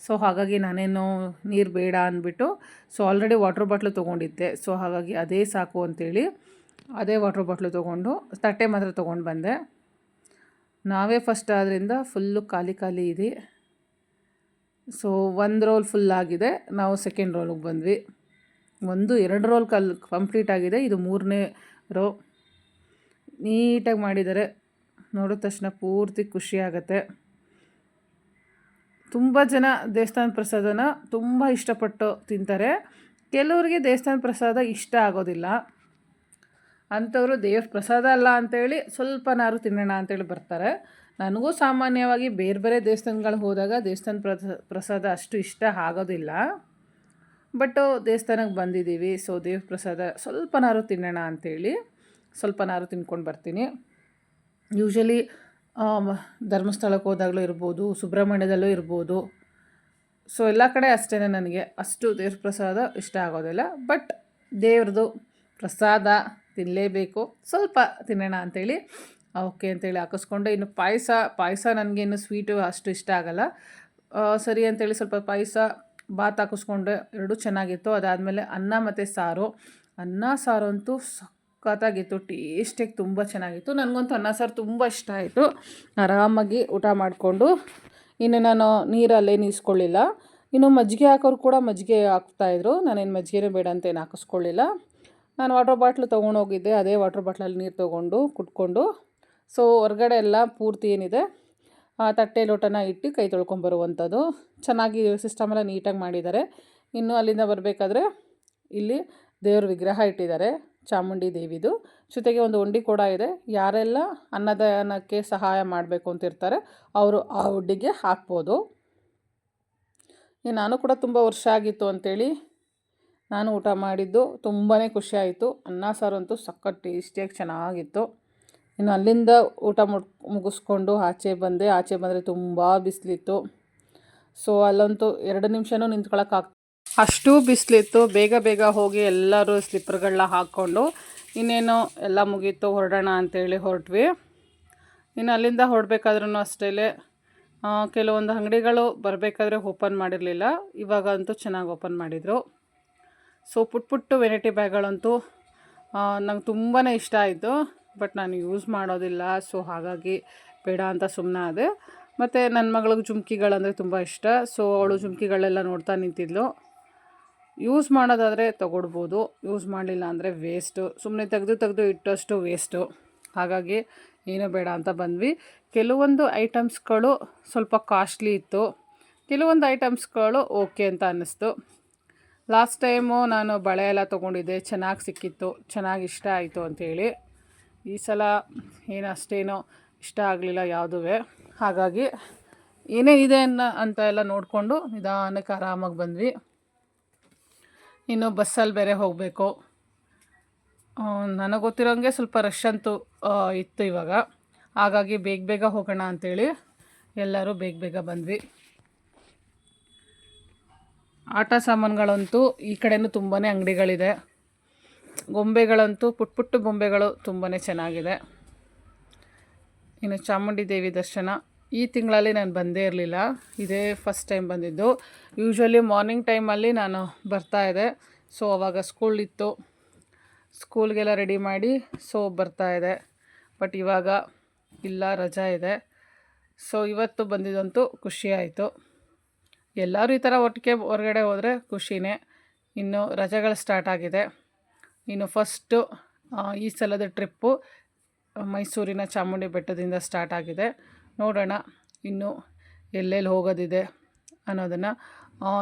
ಸೊ ಹಾಗಾಗಿ ನಾನೇನು ನೀರು ಬೇಡ ಅಂದ್ಬಿಟ್ಟು ಸೊ ಆಲ್ರೆಡಿ ವಾಟ್ರ್ ಬಾಟ್ಲು ತೊಗೊಂಡಿದ್ದೆ. ಸೊ ಹಾಗಾಗಿ ಅದೇ ಸಾಕು ಅಂತೇಳಿ ಅದೇ ವಾಟ್ರ್ ಬಾಟ್ಲು ತೊಗೊಂಡು ತಟ್ಟೆ ಮಾತ್ರ ತೊಗೊಂಡು ಬಂದೆ. ನಾವೇ ಫಸ್ಟ್ ಆದ್ದರಿಂದ ಫುಲ್ಲು ಖಾಲಿ ಖಾಲಿ ಇದೆ. ಸೊ ಒಂದು ರೋಲ್ ಫುಲ್ ಆಗಿದೆ. ನಾವು ಸೆಕೆಂಡ್ ರೋಲಿಗೆ ಬಂದ್ವಿ. ಒಂದು, ಎರಡು ರೋಲ್ ಕಲ್ ಕಂಪ್ಲೀಟ್ ಆಗಿದೆ. ಇದು ಮೂರನೇ ರೋ ನೀಟಾಗಿ ಮಾಡಿದ್ದಾರೆ. ನೋಡಿದ ತಕ್ಷಣ ಪೂರ್ತಿ ಖುಷಿ ತುಂಬ ಜನ ದೇವಸ್ಥಾನ ಪ್ರಸಾದನ ತುಂಬ ಇಷ್ಟಪಟ್ಟು ತಿಂತಾರೆ. ಕೆಲವರಿಗೆ ದೇವಸ್ಥಾನ ಪ್ರಸಾದ ಇಷ್ಟ ಆಗೋದಿಲ್ಲ. ಅಂಥವರು ದೇವ್ರ ಪ್ರಸಾದ ಅಲ್ಲ ಅಂಥೇಳಿ ಸ್ವಲ್ಪನಾರು ತಿನ್ನೋಣ ಅಂತೇಳಿ ಬರ್ತಾರೆ. ನನಗೂ ಸಾಮಾನ್ಯವಾಗಿ ಬೇರೆ ಬೇರೆ ದೇವಸ್ಥಾನಗಳಿಗೆ ಹೋದಾಗ ದೇವಸ್ಥಾನ ಪ್ರಸಾದ ಅಷ್ಟು ಇಷ್ಟ ಆಗೋದಿಲ್ಲ. ಬಟ್ಟು ದೇವಸ್ಥಾನಕ್ಕೆ ಬಂದಿದ್ದೀವಿ, ಸೊ ದೇವ್ರ ಪ್ರಸಾದ ಸ್ವಲ್ಪನಾರು ತಿನ್ನೋಣ ಅಂಥೇಳಿ ಸ್ವಲ್ಪನಾರು ತಿನ್ಕೊಂಡು ಬರ್ತೀನಿ. ಯೂಶಲಿ ಧರ್ಮಸ್ಥಳಕ್ಕೆ ಹೋದಾಗಲೂ ಇರ್ಬೋದು, ಸುಬ್ರಹ್ಮಣ್ಯದಲ್ಲೂ ಇರ್ಬೋದು. ಸೊ ಎಲ್ಲ ಕಡೆ ಅಷ್ಟೇ ನನಗೆ. ಅಷ್ಟು ದೇವ್ರ ಪ್ರಸಾದ ಇಷ್ಟ ಆಗೋದಿಲ್ಲ. ಬಟ್ ದೇವ್ರದ್ದು ಪ್ರಸಾದ ತಿನ್ನಲೇಬೇಕು ಸ್ವಲ್ಪ ತಿನ್ನೋಣ ಅಂಥೇಳಿ ಓಕೆ ಅಂತೇಳಿ ಹಾಕಿಸ್ಕೊಂಡೆ, ಇನ್ನು ಪಾಯಸ ಪಾಯಸ ನನಗೇನು ಸ್ವೀಟು ಅಷ್ಟು ಇಷ್ಟ ಆಗಲ್ಲ. ಸರಿ ಅಂತೇಳಿ ಸ್ವಲ್ಪ ಪಾಯಸ ಬಾತ್ ಹಾಕಿಸ್ಕೊಂಡೆ, ಎರಡೂ ಚೆನ್ನಾಗಿತ್ತು. ಅದಾದಮೇಲೆ ಅನ್ನ ಮತ್ತು ಸಾರು. ಅನ್ನ, ಸಾರು ಅಂತೂ ಸಖತ್ತಾಗಿತ್ತು, ಟೇಸ್ಟಿಗೆ ತುಂಬ ಚೆನ್ನಾಗಿತ್ತು. ನನಗಂತೂ ಅನ್ನ ಸಾರು ತುಂಬ ಇಷ್ಟ ಆಯಿತು. ಆರಾಮಾಗಿ ಊಟ ಮಾಡಿಕೊಂಡು, ಇನ್ನು ನಾನು ನೀರಲ್ಲೇ ಇಸ್ಕೊಳ್ಳಿಲ್ಲ ಇನ್ನು ಮಜ್ಜಿಗೆ ಹಾಕೋರು ಕೂಡ ಮಜ್ಜಿಗೆ ಹಾಕ್ತಾಯಿದ್ರು ನಾನೇನು ಮಜ್ಜಿಗೆನೇ ಬೇಡ ಅಂತ ಏನು ಹಾಕಿಸ್ಕೊಳ್ಳಿಲ್ಲ. ನಾನು ವಾಟ್ರ್ ಬಾಟ್ಲು ತೊಗೊಂಡೋಗಿದ್ದೆ ಅದೇ ವಾಟ್ರ್ ಬಾಟ್ಲಲ್ಲಿ ನೀರು ತೊಗೊಂಡು, ಕುಟ್ಕೊಂಡು. ಸೊ ಹೊರಗಡೆ ಎಲ್ಲ ಪೂರ್ತಿ ಏನಿದೆ ತಟ್ಟೆ ಲೋಟನ ಇಟ್ಟು ಕೈ ತೊಳ್ಕೊಂಬರುವಂಥದ್ದು ಚೆನ್ನಾಗಿ ಸಿಸ್ಟಮೆಲ್ಲ ನೀಟಾಗಿ ಮಾಡಿದ್ದಾರೆ. ಇನ್ನು ಅಲ್ಲಿಂದ ಬರಬೇಕಾದ್ರೆ, ಇಲ್ಲಿ ದೇವ್ರ ವಿಗ್ರಹ ಇಟ್ಟಿದ್ದಾರೆ. ಚಾಮುಂಡಿ ದೇವಿದು. ಜೊತೆಗೆ ಒಂದು ಉಂಡಿ ಕೂಡ ಇದೆ. ಯಾರೆಲ್ಲ ಅನ್ನದಾನಕ್ಕೆ ಸಹಾಯ ಮಾಡಬೇಕು ಅಂತಿರ್ತಾರೆ ಅವರು ಆ ಉಡ್ಡಿಗೆ ಹಾಕ್ಬೋದು. ನಾನು ಕೂಡ ತುಂಬ ವರ್ಷ ಆಗಿತ್ತು ಅಂಥೇಳಿ ನಾನು ಊಟ ಮಾಡಿದ್ದು. ತುಂಬಾ ಖುಷಿಯಾಯಿತು ಅನ್ನ ಸಾರು ಅಂತೂ ಸಖತ್ ಟೇಸ್ಟಿಯಾಗಿ ಚೆನ್ನಾಗಿತ್ತು. ಇನ್ನು ಅಲ್ಲಿಂದ ಊಟ ಮುಟ್ ಮುಗಿಸ್ಕೊಂಡು ಆಚೆ ಬಂದೆ. ಆಚೆ ಬಂದರೆ ತುಂಬ ಬಿಸಿಲಿತ್ತು. ಸೊ, ಅಲ್ಲಂತೂ ಎರಡು ನಿಮಿಷನೂ ನಿಂತ್ಕೊಳ್ಳೋಕ್ಕಾಗ ಅಷ್ಟು ಬಿಸಿಲಿತ್ತು. ಬೇಗ ಬೇಗ ಹೋಗಿ ಎಲ್ಲರೂ ಸ್ಲಿಪ್ಪರ್ಗಳನ್ನ ಹಾಕ್ಕೊಂಡು ಇನ್ನೇನು ಎಲ್ಲ ಮುಗೀತು, ಹೊರಡೋಣ ಅಂತೇಳಿ ಹೊರಟ್ವಿ. ಇನ್ನು ಅಲ್ಲಿಂದ ಹೊರಡ್ಬೇಕಾದ್ರೂ ಅಷ್ಟೇ ಕೆಲವೊಂದು ಅಂಗಡಿಗಳು ಬರಬೇಕಾದ್ರೆ ಓಪನ್ ಮಾಡಿರಲಿಲ್ಲ. ಇವಾಗಂತೂ ಚೆನ್ನಾಗಿ ಓಪನ್ ಮಾಡಿದರು. ಸೊ, ಪುಟ್ ಪುಟ್ಟು ವೆರೈಟಿ ಬ್ಯಾಗ್ಗಳಂತೂ ನಂಗೆ ತುಂಬಾ ಇಷ್ಟ ಆಯಿತು. ಬಟ್ ನಾನು ಯೂಸ್ ಮಾಡೋದಿಲ್ಲ, ಸೊ ಹಾಗಾಗಿ ಬೇಡ ಅಂತ ಸುಮ್ಮನೆ ಅದೇ ಮತ್ತು ನನ್ನ ಮಗಳಿಗೆ ಜುಮ್ಕಿಗಳಂದರೆ ತುಂಬ ಇಷ್ಟ. ಸೊ, ಅವಳು ಜುಮ್ಕಿಗಳೆಲ್ಲ ನೋಡ್ತಾ ನಿಂತಿದ್ಲು. ಯೂಸ್ ಮಾಡೋದಾದರೆ ತೊಗೊಡ್ಬೋದು ಯೂಸ್ ಮಾಡಲಿಲ್ಲ ಅಂದರೆ ವೇಸ್ಟು ಸುಮ್ಮನೆ ತೆಗೆದು ತೆಗೆದು ಇಟ್ಟಷ್ಟು ವೇಸ್ಟು ಹಾಗಾಗಿ ಏನೂ ಬೇಡ ಅಂತ ಬಂದ್ವಿ. ಕೆಲವೊಂದು ಐಟಮ್ಸ್ಗಳು ಸ್ವಲ್ಪ ಕಾಸ್ಟ್ಲಿ ಇತ್ತು. ಕೆಲವೊಂದು ಐಟಮ್ಸ್ಗಳು ಓಕೆ ಅಂತ ಅನ್ನಿಸ್ತು. ಲಾಸ್ಟ್ ಟೈಮು ನಾನು ಬಳೆ ಎಲ್ಲ ತೊಗೊಂಡಿದ್ದೆ, ಚೆನ್ನಾಗಿ ಸಿಕ್ಕಿತ್ತು, ಚೆನ್ನಾಗಿ ಇಷ್ಟ ಆಯಿತು ಅಂಥೇಳಿ ಈ ಸಲ ಏನು ಅಷ್ಟೇನೋ ಇಷ್ಟ ಆಗಲಿಲ್ಲ ಯಾವುದೂ ಹಾಗಾಗಿ ಏನೇ ಇದೆ ಅನ್ನ ಅಂತ ಎಲ್ಲ ನೋಡಿಕೊಂಡು ನಿಧಾನಕ್ಕೆ ಆರಾಮಾಗಿ ಬಂದ್ವಿ. ಇನ್ನು ಬಸ್ಸಲ್ಲಿ ಬೇರೆ ಹೋಗಬೇಕು. ನನಗೆ ಗೊತ್ತಿರೋಂಗೆ ಸ್ವಲ್ಪ ರಶ್ ಅಂತೂ ಇತ್ತು ಇವಾಗ. ಹಾಗಾಗಿ ಬೇಗ ಬೇಗ ಹೋಗೋಣ ಅಂಥೇಳಿ ಎಲ್ಲರೂ ಬೇಗ ಬೇಗ ಬಂದ್ವಿ. ಆಟ ಸಾಮಾನುಗಳಂತೂ ಈ ಕಡೆಯೂ ತುಂಬಾ ಅಂಗಡಿಗಳಿದೆ. ಗೊಂಬೆಗಳಂತೂ, ಪುಟ್ ಪುಟ್ಟ ಗೊಂಬೆಗಳು ತುಂಬಾ ಚೆನ್ನಾಗಿದೆ. ಇನ್ನು ಚಾಮುಂಡಿ ದೇವಿ ದರ್ಶನ. ಈ ತಿಂಗಳಲ್ಲಿ ನಾನು ಬಂದೇ ಇರಲಿಲ್ಲ. ಇದೇ ಫಸ್ಟ್ ಟೈಮ್ ಬಂದಿದ್ದು. ಯೂಶ್ವಲಿ ಮಾರ್ನಿಂಗ್ ಟೈಮಲ್ಲಿ ನಾನು ಬರ್ತಾಯಿದ್ದೆ ಸೊ ಅವಾಗ ಸ್ಕೂಲ್ ಇತ್ತು. ಸ್ಕೂಲ್ಗೆಲ್ಲ ರೆಡಿ ಮಾಡಿ ಸೊ ಬರ್ತಾಯಿದೆ ಬಟ್ ಇವಾಗ ಇಲ್ಲ, ರಜಾ ಇದೆ. ಸೊ ಇವತ್ತು ಬಂದಿದ್ದಂತೂ ಖುಷಿ ಆಯಿತು. ಎಲ್ಲರೂ ಈ ಥರ ಒಟ್ಟಿಗೆ ಹೊರಗಡೆ ಹೋದರೆ ಖುಷಿನೇ. ಇನ್ನು ರಜೆಗಳು ಸ್ಟಾರ್ಟ್ ಆಗಿದೆ. ಇನ್ನು ಫಸ್ಟು ಈ ಸಲದ ಟ್ರಿಪ್ಪು ಮೈಸೂರಿನ ಚಾಮುಂಡಿ ಬೆಟ್ಟದಿಂದ ಸ್ಟಾರ್ಟ್ ಆಗಿದೆ. ನೋಡೋಣ ಇನ್ನು ಎಲ್ಲೆಲ್ಲಿ ಹೋಗೋದಿದೆ ಅನ್ನೋದನ್ನು.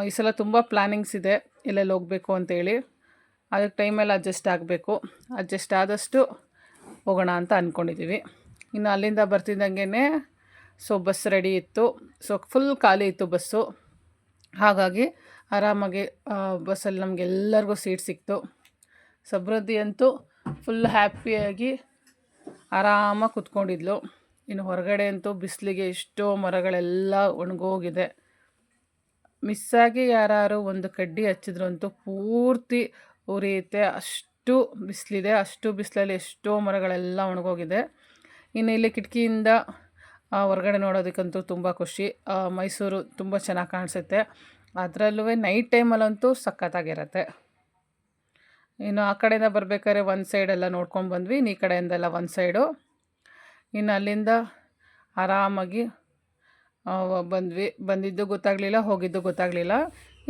ಈ ಸಲ ತುಂಬ ಪ್ಲ್ಯಾನಿಂಗ್ಸ್ ಇದೆ ಎಲ್ಲೆಲ್ಲಿ ಹೋಗಬೇಕು ಅಂತೇಳಿ. ಅದಕ್ಕೆ ಟೈಮೆಲ್ಲ ಅಡ್ಜಸ್ಟ್ ಆಗಬೇಕು. ಅಡ್ಜಸ್ಟ್ ಆದಷ್ಟು ಹೋಗೋಣ ಅಂತ ಅಂದ್ಕೊಂಡಿದ್ದೀವಿ ಇನ್ನು ಅಲ್ಲಿಂದ ಬರ್ತಿದ್ದಂಗೆ ಸೊ ಬಸ್ ರೆಡಿ ಇತ್ತು. ಸೊ ಫುಲ್ ಖಾಲಿ ಇತ್ತು ಬಸ್ಸು ಹಾಗಾಗಿ ಆರಾಮಾಗಿ ಬಸ್ಸಲ್ಲಿ ನಮಗೆಲ್ಲರಿಗೂ ಸೀಟ್ ಸಿಕ್ತು. ಸಮೃದ್ಧಿ ಅಂತೂ ಫುಲ್ ಹ್ಯಾಪಿಯಾಗಿ ಆರಾಮಾಗಿ ಕುತ್ಕೊಂಡಿದ್ಲು. ಇನ್ನು ಹೊರಗಡೆ ಅಂತೂ ಬಿಸಿಲಿಗೆ ಎಷ್ಟೋ ಮರಗಳೆಲ್ಲ ಒಣಗೋಗಿದೆ. ಮಿಸ್ಸಾಗಿ ಯಾರು ಒಂದು ಕಡ್ಡಿ ಹಚ್ಚಿದ್ರು ಅಂತೂ ಪೂರ್ತಿ ಉರಿಯುತ್ತೆ. ಅಷ್ಟು ಬಿಸಿಲಿದೆ, ಅಷ್ಟು ಬಿಸಿಲಲ್ಲಿ ಎಷ್ಟೋ ಮರಗಳೆಲ್ಲ ಒಣಗೋಗಿದೆ. ಇನ್ನು ಇಲ್ಲಿ ಕಿಟಕಿಯಿಂದ ಹೊರಗಡೆ ನೋಡೋದಕ್ಕಂತೂ ತುಂಬ ಖುಷಿ. ಮೈಸೂರು ತುಂಬ ಚೆನ್ನಾಗಿ ಕಾಣಿಸುತ್ತೆ. ಅದರಲ್ಲೂ ನೈಟ್ ಟೈಮಲ್ಲಂತೂ ಸಖತ್ತಾಗಿರತ್ತೆ. ಇನ್ನು ಆ ಕಡೆಯಿಂದ ಬರ್ಬೇಕಾದ್ರೆ ಒಂದು ಸೈಡೆಲ್ಲ ನೋಡ್ಕೊಂಡು ಬಂದ್ವಿ ಇನ್ನು ಈ ಕಡೆಯಿಂದೆಲ್ಲ ಒಂದು ಸೈಡು ಇನ್ನು ಅಲ್ಲಿಂದ ಆರಾಮಾಗಿ ಬಂದ್ವಿ. ಬಂದಿದ್ದು ಗೊತ್ತಾಗಲಿಲ್ಲ, ಹೋಗಿದ್ದು ಗೊತ್ತಾಗಲಿಲ್ಲ.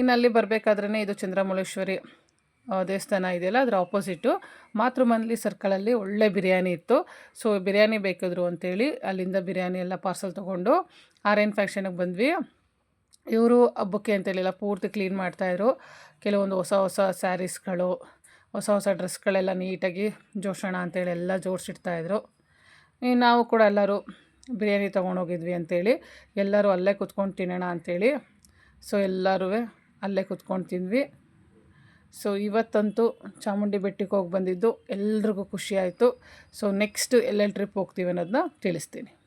ಇನ್ನು ಅಲ್ಲಿ ಬರಬೇಕಾದ್ರೇ ಇದು ಚಂದ್ರಮೌಳೇಶ್ವರಿ ದೇವಸ್ಥಾನ ಇದೆಯಲ್ಲ, ಅದರ ಆಪೋಸಿಟ್ಟು ಮನಲಿ ಸರ್ಕಲಲ್ಲಿ ಒಳ್ಳೆ ಬಿರಿಯಾನಿ ಇತ್ತು. ಸೊ ಬಿರಿಯಾನಿ ಬೇಕಿದ್ರು ಅಂತೇಳಿ ಅಲ್ಲಿಂದ ಬಿರಿಯಾನಿ ಎಲ್ಲ ಪಾರ್ಸಲ್ ತೊಗೊಂಡು ಆರ್ ಫ್ಯಾಕ್ಷನಿಗೆ ಬಂದ್ವಿ. ಇವರು ಹಬ್ಬಕ್ಕೆ ಅಂತೇಳಿಲ್ಲ, ಪೂರ್ತಿ ಕ್ಲೀನ್ ಮಾಡ್ತಾಯಿದ್ರು ಕೆಲವೊಂದು ಹೊಸ ಹೊಸ ಸ್ಯಾರೀಸ್ಗಳು ಹೊಸ ಹೊಸ ಡ್ರೆಸ್ಗಳೆಲ್ಲ ನೀಟಾಗಿ ಜೋಡಿಸೋಣ ಅಂತೇಳಿ ಎಲ್ಲ ಜೋಡಿಸಿಡ್ತಾಯಿದ್ರು ನಾವು ಕೂಡ ಎಲ್ಲರೂ ಬಿರಿಯಾನಿ ತೊಗೊಂಡೋಗಿದ್ವಿ ಅಂಥೇಳಿ ಎಲ್ಲರೂ ಅಲ್ಲೇ ಕುತ್ಕೊಂಡು ತಿನ್ನೋಣ ಅಂಥೇಳಿ ಸೊ, ಎಲ್ಲರೂ ಅಲ್ಲೇ ಕುತ್ಕೊಂಡು ತಿಂದ್ವಿ. ಸೊ, ಇವತ್ತಂತೂ ಚಾಮುಂಡಿ ಬೆಟ್ಟಕ್ಕೆ ಹೋಗಿ ಬಂದಿದ್ದು ಎಲ್ರಿಗೂ ಖುಷಿ ಆಯಿತು. ಸೊ ನೆಕ್ಸ್ಟ್ ಎಲ್ಲೆಲ್ಲಿ ಟ್ರಿಪ್ ಹೋಗ್ತೀವಿ ಅನ್ನೋದನ್ನ ತಿಳಿಸ್ತೀನಿ.